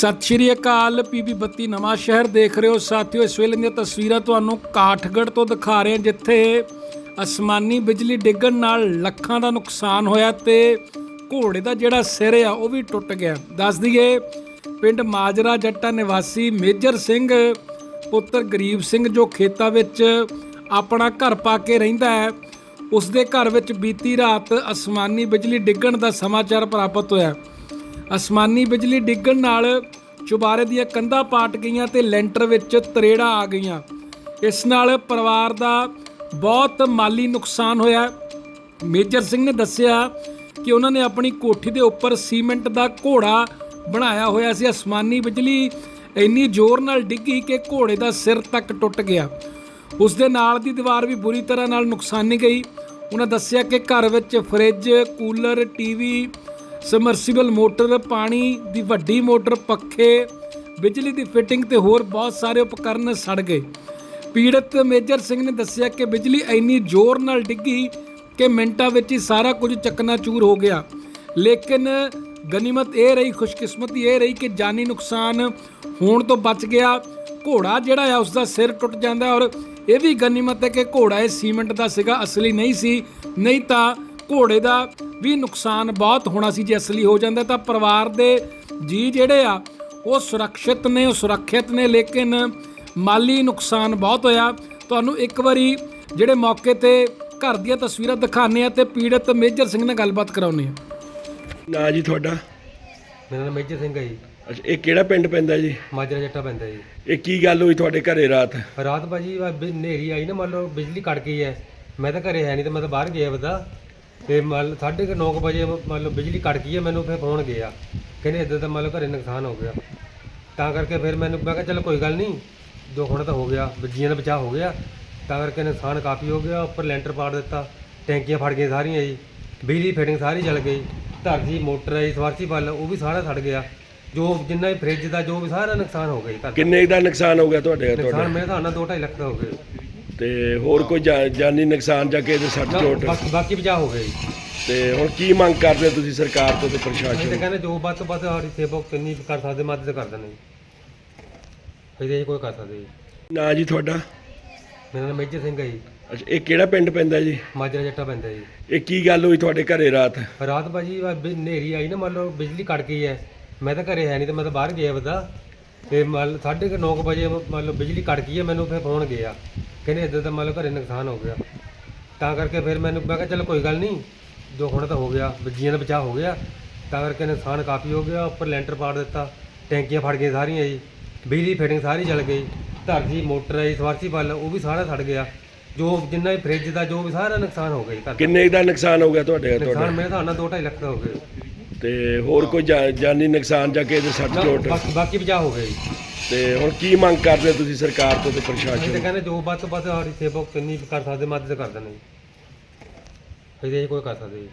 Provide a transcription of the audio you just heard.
ਸਤਿ ਸ਼੍ਰੀ ਅਕਾਲ, ਪੀਬੀ ਬੱਤੀ ਨਵਾਂ ਸ਼ਹਿਰ ਦੇਖ ਰਹੇ ਹੋ। ਸਾਥੀਓ, ਇਸ ਵੇਲੇ ਦੀਆਂ ਤਸਵੀਰਾਂ ਤੁਹਾਨੂੰ ਕਾਠਗੜ੍ਹ ਤੋਂ ਦਿਖਾ ਰਹੇ ਹਾਂ, ਜਿੱਥੇ ਅਸਮਾਨੀ ਬਿਜਲੀ ਡਿੱਗਣ ਨਾਲ ਲੱਖਾਂ ਦਾ ਨੁਕਸਾਨ ਹੋਇਆ ਤੇ ਘੋੜੇ ਦਾ ਜਿਹੜਾ ਸਿਰ ਆ, ਉਹ ਵੀ ਟੁੱਟ ਗਿਆ। ਦੱਸ ਦਈਏ, ਪਿੰਡ ਮਾਜਰਾ ਜੱਟਾ ਨਿਵਾਸੀ ਮੇਜਰ ਸਿੰਘ, ਪੁੱਤਰ ਗਰੀਬ ਸਿੰਘ ਜੋ ਖੇਤਾਂ ਵਿੱਚ ਆਪਣਾ ਘਰ ਪਾ ਕੇ ਰਹਿੰਦਾ ਹੈ ਉਸ ਦੇ ਘਰ ਵਿੱਚ ਬੀਤੀ ਰਾਤ ਅਸਮਾਨੀ ਬਿਜਲੀ ਡਿੱਗਣ ਦਾ ਸਮਾਚਾਰ ਪ੍ਰਾਪਤ ਹੋਇਆ। ਅਸਮਾਨੀ ਬਿਜਲੀ ਡਿੱਗਣ ਨਾਲ ਚੁਬਾਰੇ ਦੀਆਂ ਕੰਧਾਂ ਪਾਟ ਗਈਆਂ ਤੇ ਲੈਂਟਰ ਵਿੱਚ ਤਰੇੜਾਂ ਆ ਗਈਆਂ। ਇਸ ਨਾਲ ਪਰਿਵਾਰ ਦਾ ਬਹੁਤ ਮਾਲੀ ਨੁਕਸਾਨ ਹੋਇਆ। ਮੇਜਰ ਸਿੰਘ ਨੇ ਦੱਸਿਆ ਕਿ ਉਹਨਾਂ ਨੇ ਆਪਣੀ ਕੋਠੀ ਦੇ ਉੱਪਰ ਸੀਮੈਂਟ ਦਾ ਘੋੜਾ ਬਣਾਇਆ ਹੋਇਆ ਸੀ। ਅਸਮਾਨੀ ਬਿਜਲੀ ਇੰਨੀ ਜ਼ੋਰ ਨਾਲ ਡਿੱਗੀ ਕਿ ਘੋੜੇ ਦਾ ਸਿਰ ਤੱਕ ਟੁੱਟ ਗਿਆ। ਉਸ ਦੇ ਨਾਲ ਦੀ ਦੀਵਾਰ ਵੀ ਬੁਰੀ ਤਰ੍ਹਾਂ ਨਾਲ ਨੁਕਸਾਨੀ ਗਈ। ਉਹਨਾਂ ਦੱਸਿਆ ਕਿ ਘਰ ਵਿੱਚ fridge, cooler, TV submersible motor, ਪਾਣੀ ਦੀ ਵੱਡੀ ਮੋਟਰ, ਪੱਖੇ, ਬਿਜਲੀ ਦੀ ਫਿਟਿੰਗ ਤੇ ਹੋਰ ਬਹੁਤ ਸਾਰੇ ਉਪਕਰਨ ਸੜ ਗਏ। ਪੀੜਤ ਮੇਜਰ ਸਿੰਘ ਨੇ ਦੱਸਿਆ ਕਿ ਬਿਜਲੀ ਇੰਨੀ ਜ਼ੋਰ ਨਾਲ ਡਿੱਗੀ ਕਿ ਮਿੰਟਾਂ ਵਿੱਚ ਹੀ ਸਾਰਾ ਕੁਝ ਚਕਨਾਚੂਰ ਹੋ ਗਿਆ। ਲੇਕਿਨ ਗਨੀਮਤ ਇਹ ਰਹੀ, ਖੁਸ਼ਕਿਸਮਤੀ ਇਹ ਰਹੀ ਕਿ ਜਾਨੀ ਨੁਕਸਾਨ ਹੋਣ ਤੋਂ ਬਚ ਗਿਆ। ਘੋੜਾ ਜਿਹੜਾ ਆ ਉਸ ਦਾ ਸਿਰ ਟੁੱਟ ਜਾਂਦਾ ਔਰ ਇਹ ਵੀ ਗਨੀਮਤ ਹੈ ਕਿ ਘੋੜਾ ਇਹ ਸੀਮੈਂਟ ਦਾ ਸੀਗਾ, ਅਸਲੀ ਨਹੀਂ ਸੀ, ਨਹੀਂ ਤਾਂ ਘੋੜੇ ਦਾ ਵੀ ਨੁਕਸਾਨ ਬਹੁਤ ਹੋਣਾ ਸੀ ਜੇ ਅਸਲੀ ਹੋ ਜਾਂਦਾ ਤਾਂ ਪਰਿਵਾਰ ਦੇ ਜੀ ਜਿਹੜੇ ਆ ਉਹ ਸੁਰੱਖਿਅਤ ਨੇ ਉਹ ਸੁਰੱਖਿਅਤ ਨੇ ਲੇਕਿਨ ਮਾਲੀ ਨੁਕਸਾਨ ਬਹੁਤ ਹੋਇਆ। ਤੁਹਾਨੂੰ ਇੱਕ ਵਾਰੀ ਜਿਹੜੇ ਮੌਕੇ ਤੇ ਘਰ ਦੀਆਂ ਤਸਵੀਰਾਂ ਦਿਖਾਣੇ ਆ ਤੇ ਪੀੜਤ ਮੇਜਰ ਸਿੰਘ ਨਾਲ ਗੱਲਬਾਤ ਕਰਾਉਣੇ ਆ। ਨਾਂ ਜੀ ਤੁਹਾਡਾ? ਮੇਰਾ ਨਾਮ ਮੇਜਰ ਸਿੰਘ ਹੈ ਜੀ। ਅੱਛਾ ਇਹ ਕਿਹੜਾ ਪਿੰਡ ਪੈਂਦਾ ਜੀ? ਮਾਜਰਾ ਜੱਟਾ ਪੈਂਦਾ ਜੀ। ਇਹ ਕੀ ਗੱਲ ਹੋਈ ਤੁਹਾਡੇ ਘਰੇ ਰਾਤ? ਰਾਤ ਭਾਜੀ ਆ ਬਿ- ਹਨੇਰੀ ਆਈ ਨਾ ਮੰਨ ਲਓ ਬਿਜਲੀ ਕੱਟ ਗਈ ਹੈ। ਮੈਂ ਤਾਂ ਘਰੇ ਹੈ ਨਹੀਂ ਤੇ ਮੈਂ ਤਾਂ ਬਾਹਰ ਗਿਆ ਬਦਾ ਤੇ ਮੰਨ ਸਾਢੇ ਕੁ ਨੌ ਕੁ ਵਜੇ ਮੰਨ ਲਓ ਬਿਜਲੀ ਕੱਟ ਗਈ ਹੈ ਮੈਨੂੰ ਫਿਰ ਫੋਨ ਗਿਆ। ਕਹਿੰਦੇ ਇੱਦਾਂ ਤਾਂ ਮੰਨ ਲਓ ਘਰੇ ਨੁਕਸਾਨ ਹੋ ਗਿਆ। ਤਾਂ ਕਰਕੇ ਫਿਰ ਮੈਨੂੰ ਮੈਂ ਕਿਹਾ ਚੱਲ ਕੋਈ ਗੱਲ ਨਹੀਂ ਦੋ ਹੁਣ ਤਾਂ ਹੋ ਗਿਆ ਬੱਜੀਆਂ ਦਾ ਬਚਾਅ ਹੋ ਗਿਆ। ਤਾਂ ਕਰਕੇ ਨੁਕਸਾਨ ਕਾਫੀ ਹੋ ਗਿਆ ਉੱਪਰ ਲੈਂਟਰ ਪਾੜ ਦਿੱਤਾ ਟੈਂਕੀਆਂ ਫੜ ਗਈਆਂ ਸਾਰੀਆਂ ਜੀ। ਬਿਜਲੀ ਫਿਟਿੰਗ ਸਾਰੀ ਜਲ ਗਈ। ਧਰ ਦੀ ਮੋਟਰ ਹੈ ਸਵਾਰਸੀ ਬਲ ਉਹ ਵੀ ਸਾਰਾ ਸੜ ਗਿਆ। ਜੋ ਜਿੰਨਾ ਵੀ ਫ੍ਰਿਜ ਦਾ ਜੋ ਵੀ ਸਾਰਾ ਨੁਕਸਾਨ ਹੋ ਗਿਆ ਜੀ ਘਰ ਦਾ। ਕਿੰਨੇ ਦਾ ਨੁਕਸਾਨ ਹੋ ਗਿਆ ਤੁਹਾਡੇ ਨੁਕਸਾਨ ਤੁਹਾਡਾ ਮੇਰੇ ਹਿਸਾਬ ਨਾਲ 2.5 ਲੱਖ ਦਾ ਹੋ ਗਿਆ ਤੇ ਹੋਰ ਕੋਈ ਜਾ- ਜਾਨੀ ਨੁਕਸਾਨ ਜਾਂ ਕਿਸੇ ਦੇ ਸੱਟ ਚੋਟ? ਬਾਕੀ ਬਾਕੀ ਬਚਾ ਹੋ ਗਿਆ ਜੀ। ਤੇ ਹੁਣ ਕੀ ਮੰਗ ਕਰਦੇ ਹੋ ਤੁਸੀਂ ਸਰਕਾਰ ਤੋਂ ਤੇ ਅਸੀਂ ਤਾਂ ਪ੍ਰਸ਼ਾਸਨ ਕਹਿੰਦੇ ਜੋ ਵੱਧ ਤੋਂ ਵੱਧ ਸਾਡੀ ਸੇਵਾ ਕਿੰਨੀ ਕਰ ਸਕਦੇ ਮਦਦ ਕਰ ਦਿੰਦੇ ਜੀ ਇਹਦੇ ਜੀ ਕੋਈ ਕਰ ਸਕਦੇ ਜੀ। ਨਾਂ ਜੀ ਤੁਹਾਡਾ? ਮੇਰਾ ਨਾਮ ਮੇਜਰ ਸਿੰਘ ਹੈ ਜੀ। ਅੱਛਾ ਇਹ ਕਿਹੜਾ ਪਿੰਡ ਪੈਂਦਾ ਜੀ? ਮਾਜਰਾ ਜੱਟਾ ਪੈਂਦਾ ਜੀ। ਇਹ ਕੀ ਗੱਲ ਹੋਈ ਤੁਹਾਡੇ ਘਰੇ ਰਾਤ? ਰਾਤ ਭਾਜੀ ਬਿ- ਹਨੇਰੀ ਆਈ ਨਾ ਮੰਨ ਲਓ ਬਿਜਲੀ ਕੱਟ ਗਈ ਹੈ। ਮੈਂ ਤਾਂ ਘਰੇ ਹੈ ਨਹੀਂ ਤੇ ਮੈਂ ਤਾਂ ਬਾਹਰ ਗਿਆ ਬਦਾ। ਤੇ ਮੰਨ ਲਓ ਸਾਢੇ ਕੁ ਨੌ ਕੁ ਵਜੇ ਮੰਨ ਲਓ ਬਿਜਲੀ ਕੱਟ ਗਈ ਹੈ ਮੈਨੂੰ ਫਿਰ ਫੋਨ ਗਿਆ। ਕਹਿੰਦੇ ਇੱਦਾਂ ਤਾਂ ਮੰਨ ਲਓ ਘਰੇ ਨੁਕਸਾਨ ਹੋ ਗਿਆ। ਤਾਂ ਕਰਕੇ ਫਿਰ ਮੈਨੂੰ ਮੈਂ ਕਿਹਾ ਚੱਲ ਕੋਈ ਗੱਲ ਨਹੀਂ ਜੋ ਹੁਣ ਤਾਂ ਹੋ ਗਿਆ ਬੱਜੀਆਂ ਦਾ ਬਚਾਅ ਹੋ ਗਿਆ। ਤਾਂ ਕਰਕੇ ਨੁਕਸਾਨ ਕਾਫੀ ਹੋ ਗਿਆ ਉੱਪਰ ਲੈਂਟਰ ਪਾੜ ਦਿੱਤਾ ਟੈਂਕੀਆਂ ਫੜ ਗਈਆਂ ਸਾਰੀਆਂ ਜੀ ਬਿਜਲੀ ਫਿਟਿੰਗ ਸਾਰੀ ਜਲ ਗਈ ਧਰ ਦੀ ਮੋਟਰ ਹੈ ਸਵਾਰਸੀ ਬਲ ਉਹ ਵੀ ਸਾਰਾ ਸੜ ਗਿਆ। ਜੋ ਜਿੰਨਾ ਵੀ ਫ੍ਰਿਜ ਦਾ ਜੋ ਵੀ ਸਾਰਾ ਨੁਕਸਾਨ ਹੋ ਗਿਆ ਜੀ ਘਰ ਦਾ। ਕਿੰਨੇ ਦਾ ਨੁਕਸਾਨ ਹੋ ਗਿਆ ਤੁਹਾਡੇ ਨੁਕਸਾਨ ਤੁਹਾਡਾ ਮੇਰੇ ਹਿਸਾਬ ਨਾਲ 2.5 ਲੱਖ ਦਾ ਹੋ ਗਿਆ। ਤੇ ਹੋਰ ਕੋਈ ਜਾ- ਜਾਨੀ ਨੁਕਸਾਨ ਜਾਂ ਕਿਸੇ ਦੇ ਸੱਟ ਨਾ, ਚੋਟ? ਬਾਕੀ ਬਾਕੀ ਬਚਾਅ ਹੋ ਗਿਆ ਜੀ। ਤੇ ਹੁਣ ਕੀ ਮੰਗ ਕਰਦੇ ਹੋ ਤੁਸੀਂ ਸਰਕਾਰ ਤੋਂ ਤੇ ਅਸੀਂ ਤਾਂ ਪ੍ਰਸ਼ਾਸਨ ਕਹਿੰਦੇ ਜੋ ਵੱਧ ਤੋਂ ਵੱਧ ਸਾਡੀ ਸੇਵਾ ਕਿੰਨੀ ਕਰ ਸਕਦੇ ਮਦਦ ਕਰ ਦਿੰਦੇ ਜੀ। ਇਹਦੇ ਜੀ ਕੋਈ ਕਰ ਸਕਦੇ ਜੀ।